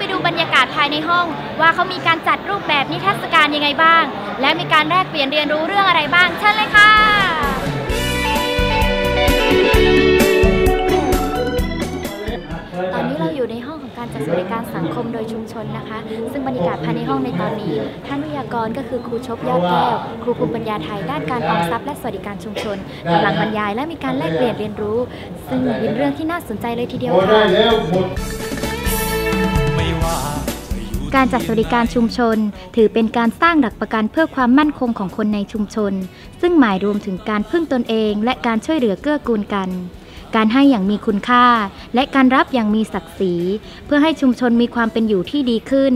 ไปดูบรรยายในห้อง ว่าเขามีการจัดรูปแบบนิทรรศการยังไงบ้าง และมีการแลกเปลี่ยนเรียนรู้เรื่องอะไรบ้างเชิญเลยค่ะ ตอนนี้เราอยู่ในห้องของการจัดสวัสดิการสังคมโดยชุมชนนะคะ ซึ่งบรรยากาศภายในห้องในตอนนี้ ท่านวิทยากรก็คือครูชบยอดแก้ว ครูภูมิปัญญาไทยด้านการออมทรัพย์และสวัสดิการชุมชนกำลังบรรยายและมีการแลกเปลี่ยนเรียนรู้ ซึ่งเป็นเรื่องที่น่าสนใจเลยทีเดียวค่ะ การจัดสวัสดิการชุมชน ถือเป็นการสร้างหลักประกันเพื่อความมั่นคงของคนในชุมชน ซึ่งหมายรวมถึงการพึ่งตนเอง และการช่วยเหลือเกื้อกูลกัน การให้อย่างมีคุณค่า และการรับอย่างมีศักดิ์ศรี เพื่อให้ชุมชนมีความเป็นอยู่ที่ดีขึ้น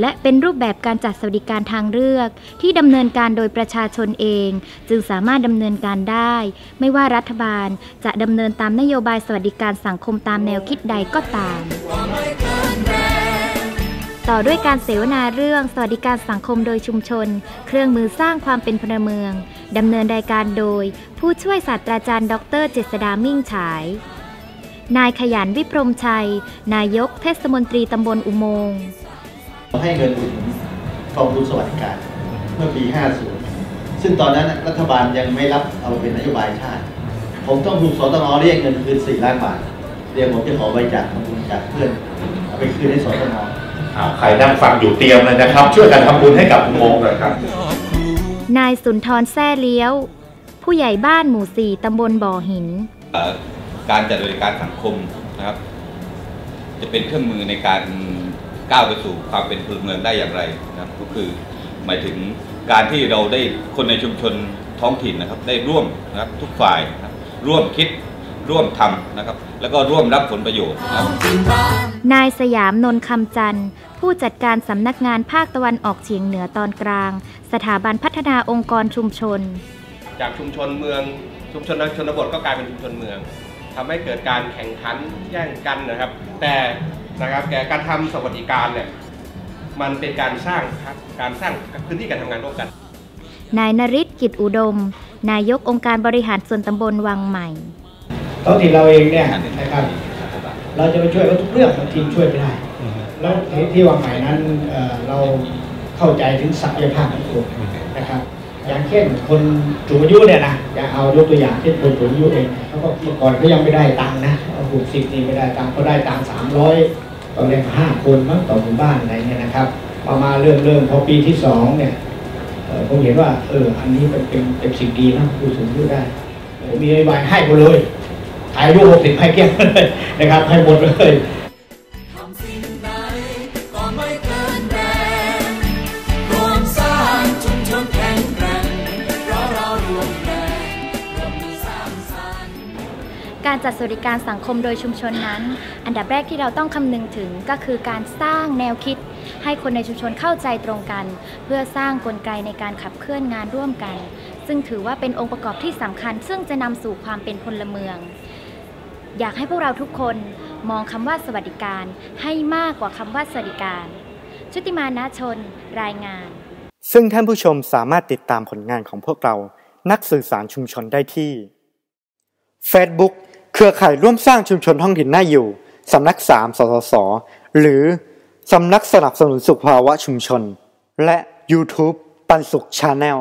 และเป็นรูปแบบการจัดสวัสดิการทางเลือก ที่ดำเนินการโดยประชาชนเอง จึงสามารถดำเนินการได้ ไม่ว่ารัฐบาลจะดำเนินตามนโยบายสวัสดิการสังคมตามแนวคิดใดก็ตาม ต่อด้วยการเสวนาเรื่องสวัสดิการสังคมโดยชุมชน เครื่องมือสร้างความเป็นพลเมือง ดำเนินรายการโดย ผู้ช่วยศาสตราจารย์ ดรเจษดามิ่งฉาย นายขยันวิพรมชัย นายกเทศมนตรีตำบลอุโมงค์ให้เงินอุดหนุนกองทุนสวัสดิการเมื่อปี 50 ซึ่งตอนนั้นรัฐบาลยังไม่รับเอาเป็นนโยบายชาติ ผมต้องถูกสตงเรียกเงินคืน4ล้านบาทเรียกผมจะขอบริจาคทำบุญจากเพื่อนเอาไปคืนให้สตงอ่า ใครนั่งฟังอยู่เตรียมเลยนะครับ ช่วยกันทำบุญให้กับอุโมงค์หน่อยครับ นายสุนทรแซ่เลี้ยว ผู้ใหญ่บ้านหมู่สี่ตำบลบ่อหิน เอ่อการจัดบริการสังคมนะครับ จะเป็นเครื่องมือในการก้าวไปสู่ความเป็นพลเมืองได้อย่างไรนะครับ ก็คือหมายถึงการที่เราได้คนในชุมชนท้องถิ่นนะครับ ได้ร่วมนะครับทุกฝ่ายนะครับร่วมคิด ร่วมทำนะครับ แล้วก็ร่วมรับผลประโยชน์นะครับนายสยามนนคำจันทร์ผู้จัดการสำนักงานภาคตะวันออกเฉียงเหนือตอนกลาง สถาบันพัฒนาองค์กรชุมชน จากชุมชนเมืองชุมชนชนบทก็กลายเป็นชุมชนเมืองทำให้เกิดการแข่งขันแย่งกันนะครับ แต่นะครับแกการทำสวัสดิการเนี่ยมันเป็นการสร้างการสร้างพื้นที่การทำงานร่วมกัน นายนริศกิจอุดม นายกองค์การบริหารส่วนตำบลวังใหม่ ท้องถิ่นเราเองเนี่ยนะครับเราจะไปช่วยเขาทุกเรื่องบางทีช่วยไม่ได้ แล้วที่ที่วังใหม่นั้นเเราเข้าใจถึงศักยภาพของคนนะครับ อย่างเช่นคนสูงอายุเนี่ยนะอย่าเอายกตัวอย่างเช่นคนสูงอายุเองเขาก่อก่อนเขายังไม่ได้ตังค์นะหกสิบนี่ไม่ได้ตังค์เขาได้ตังค์สามร้อยตอนแรกห้าคนมั้งต่อหมู่บ้านอะไรเนี่ยนะครับพอมาเริ่มเริ่มพอปีที่สองเนี่ยผมเห็นว่าเอออันนี้เป็นเป็นเป็นสิ่งดีนะผู้สูงอายุได้ มีนโยบายให้หมดเลย อายุหกสิบให้เกลี้ยงเลยนะครับให้หมดเลยการจัดสวัสดิการสังคมโดยชุมชนนั้น อันดับแรกที่เราต้องคำนึงถึงก็คือการสร้างแนวคิด ให้คนในชุมชนเข้าใจตรงกัน เพื่อสร้างกลไกในการขับเคลื่อนงานร่วมกัน ซึ่งถือว่าเป็นองค์ประกอบที่สำคัญ ซึ่งจะนำสู่ความเป็นพลเมือง อยากให้พวกเราทุกคนมองคำว่าสวัสดิการให้มากกว่าคำว่าสวัสดิการ ชุติมานาชนรายงาน ซึ่งท่านผู้ชมสามารถติดตามผลงานของพวกเรา นักสื่อสารชุมชนได้ที่ Facebook เครือข่ายร่วมสร้างชุมชนท้องถิ่นน่าอยู่สำนักสามสสส หรือสำนักสนับสนุนสุขภาวะชุมชน และ YouTube ปันสุขชาแนล